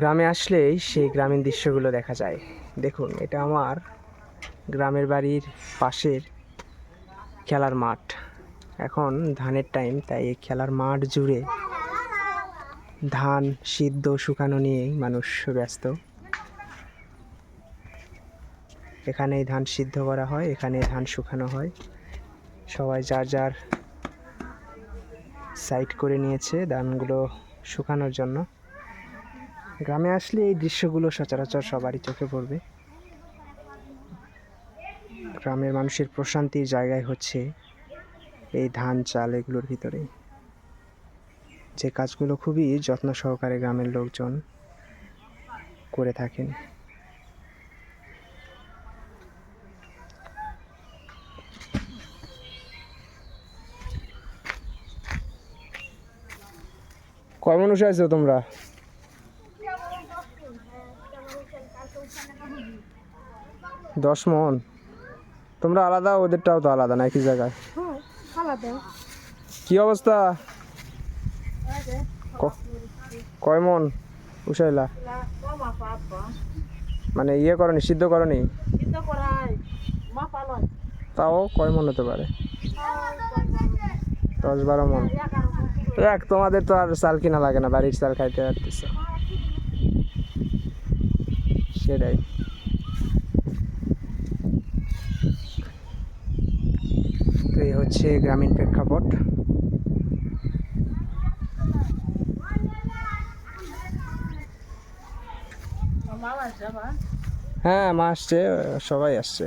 গ্রামে আসলেই সেই গ্রামীণ দৃশ্যগুলো দেখা যায়। দেখুন, এটা আমার গ্রামের বাড়ির পাশের খেলার মাঠ। এখন ধানের টাইম, তাই এই খেলার মাঠ জুড়ে ধান সিদ্ধ শুকানো নিয়েই মানুষ ব্যস্ত। এখানেই ধান সিদ্ধ করা হয় এখানে ধান শুকানো হয়। সবাই যার যার সাইড করে নিয়েছে ধানগুলো শুকানোর জন্য। গ্রামে আসলে এই দৃশ্যগুলো সচরাচর সবারই চোখে পড়বে। গ্রামের মানুষের প্রশান্তির জায়গায় হচ্ছে এই ধান, চাল এগুলোর ভিতরে। যে কাজগুলো খুবই যত্ন সহকারে গ্রামের লোকজন করে থাকেন। কয় মানুষ আছো তোমরা? দশ মন? তোমরা আলাদা ওদেরটাও তো আলাদা না একই জায়গায়? হ্যাঁ কি অবস্থা? কয় মন? পাপা মানে ইয়ে করনি সিদ্ধ করনি তাও কয় মন হতে পারে? দশ বারো মন। এক তোমাদের তো আর চাল কিনা লাগে না বাড়ির চাল খাইতে পারতেছ। সেটাই। তো এই হচ্ছে গ্রামীণ প্রেক্ষাপট। হ্যাঁ মা আসছে, সবাই আসছে।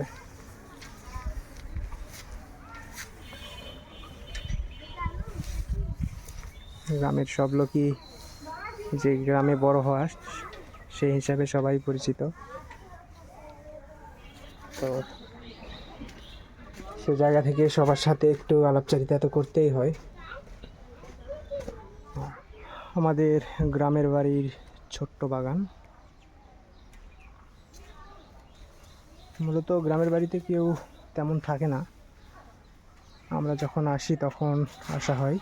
গ্রামের সব লোকই যে গ্রামে বড় হওয়া সেই হিসাবে সবাই পরিচিত। তো সে জায়গা থেকে সবার সাথে একটু আলাপচারিতা তো করতেই হয়। আমাদের গ্রামের বাড়ির ছোট্ট বাগান। মূলত গ্রামের বাড়িতে কেউ তেমন থাকে না। আমরা যখন আসি তখন আসা হয়।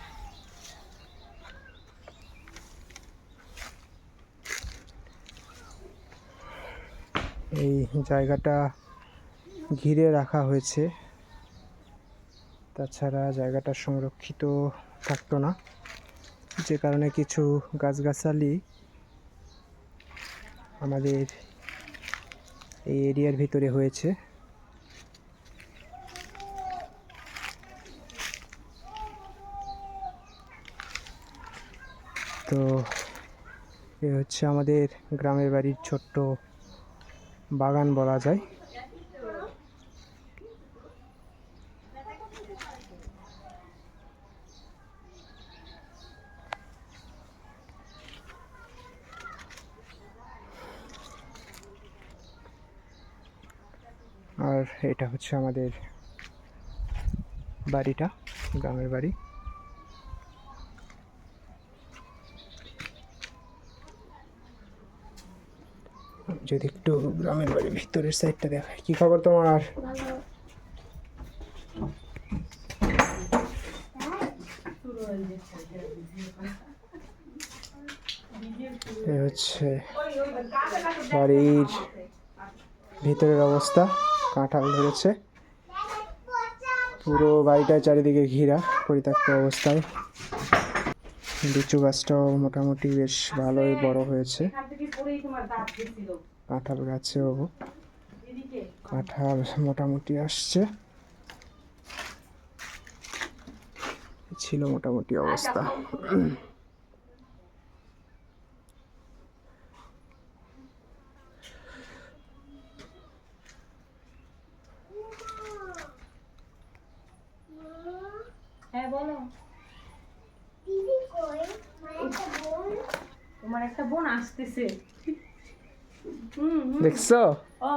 এই জায়গাটা ঘিরে রাখা হয়েছে। তাছাড়া জায়গাটা সংরক্ষিত থাকতো না। যে কারণে কিছু গাছগাছালি আমাদের এই এরিয়ার ভিতরে হয়েছে। তো এ হচ্ছে আমাদের গ্রামের বাড়ির ছোট্ট বাগান বলা যায়। আর এটা হচ্ছে আমাদের বাড়িটা গ্রামের বাড়ি। যদি একটু গ্রামের বাড়ির ভিতরের সাইডটা দেখায় কি খবর তোমার? হচ্ছে বাড়ির ভিতরের অবস্থা, কাঁঠাল ধরেছে। পুরো বাড়িটা চারিদিকে ঘেরা, পরিত্যক্ত অবস্থায়। লিচু গাছটাও মোটামুটি বেশ ভালোই বড় হয়েছে। কাঁঠাল গাছে গাছেও কাঁঠাল মোটামুটি আসছে। ছিল মোটামুটি অবস্থা হ্যাঁ বলো তোমার একটা বোন আসতেছে। দেখছ? ও।